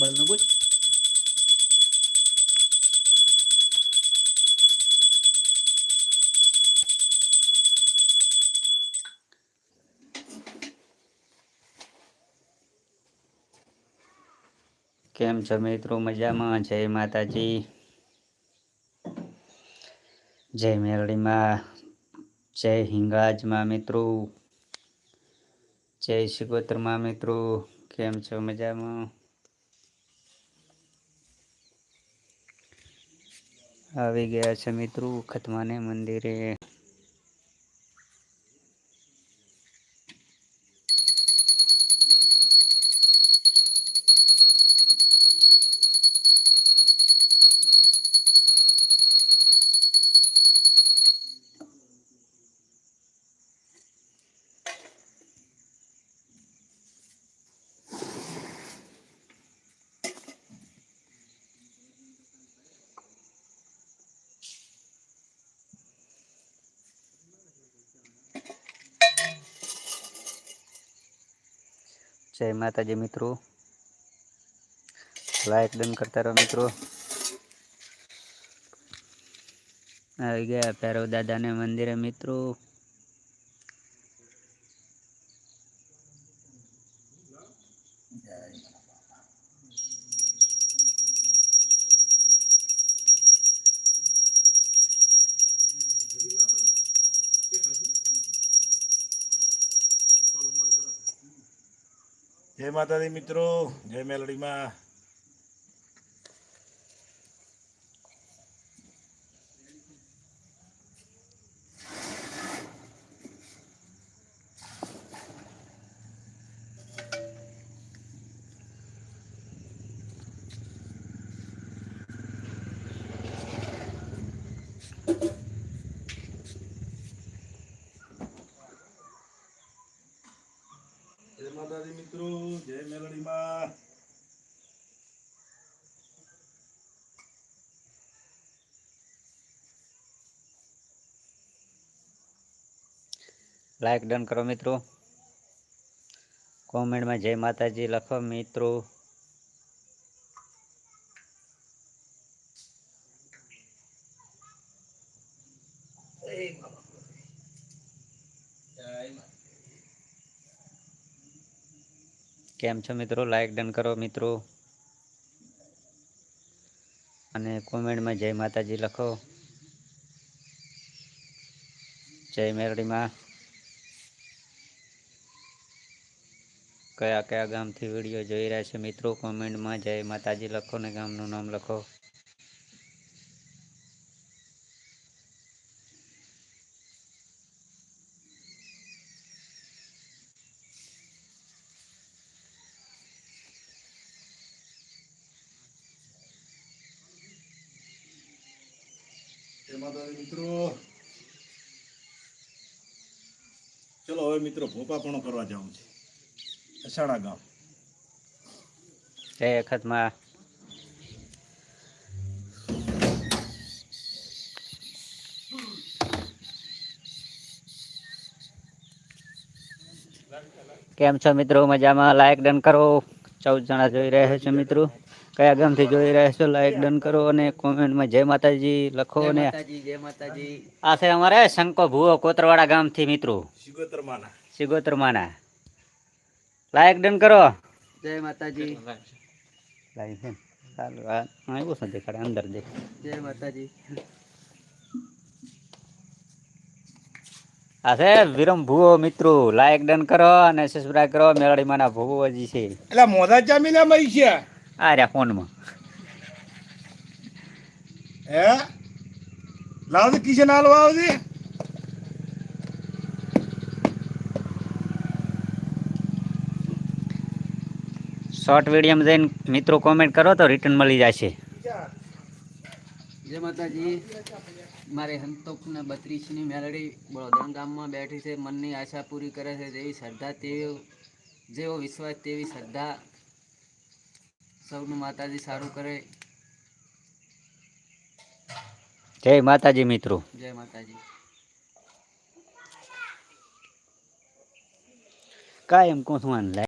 બળનું બોલ કેમ છો મિત્રો? મજામાં? જય માતાજી. જય મેરળીમાં જય હિંગળાજમાં મિત્રો. જય શિકોતરમાં મિત્રો. કેમ છો? મજામાં? આવી ગયા છે મિત્રો ખતમાને મંદિરે. જય માતાજી મિત્રો લાઈક ડન કરતા રહો મિત્રો આવી ગયા ભૈરવ દાદાને મંદિરે મિત્રો જય માતાજી મિત્રો જય મેલડીમાં માતાજી મિત્રો જય મેલડીમાં. લાઈક ડન કરો મિત્રો. કોમેન્ટમાં જય માતાજી લખો મિત્રો. કેમ છો મિત્રો? લાઈક ડન કરો મિત્રો. અને કોમેન્ટમાં જય માતાજી લખો. જય મેરડીમાં. કયા કયા ગામથી વીડિયો જોઈ રહ્યા છે મિત્રો? કોમેન્ટમાં જય માતાજી લખો ને ગામનું નામ લખો. માતાજી મિત્રો. ચલો હવે મિત્રો ભોપાપણ કરવા જવું છે. અસાણા ગામ. જય અખતમાં કેમ છો મિત્રો? મજામાં? લાઈક ડન કરો. ચૌદ જણા જોઈ રહ્યા છે મિત્રો. કયા ગામથી જોઈ રહ્યા છો? લાઈક ડન કરો અને કોમેન્ટમાં જય માતાજી લખો અને આ છે અમારે શંકો ભુવો કોતરવાડા ગામથી મિત્રો. સિગોતર માના સિગોતર લાઈક ડન કરો. જય માતાજી. લાઈક છે ને? આવ્યું છે દેખાડે? અંદર દેખ. જય માતાજી. આ છે વિરમ ભુવો મિત્રો. લાઈક ડન કરો અને સબસ્ક્રાઇબ કરો. મેળડી માના ભુવો હજી છે. એટલે મોદા જામીલા મઈ છે. આ રહ્યા ફોનમાં. હે? લાવ કિશન હાલવા આવજે. શોર્ટ વિડીયોમાં જઈને મિત્રો કોમેન્ટ કરો તો રિટર્ન મળી જશે. જય માતાજી. મારે હંતોકના બત્રીસની મેલડી બળોદરા ગામમાં બેઠી છે. મનની આશા પૂરી કરે છે. જેવી શ્રદ્ધા તેવી જેવો વિશ્વાસ તેવી શ્રદ્ધા સૌનું માતાજી સારું કરે. જય માતાજી મિત્રો. જય માતાજી. કાયમ આને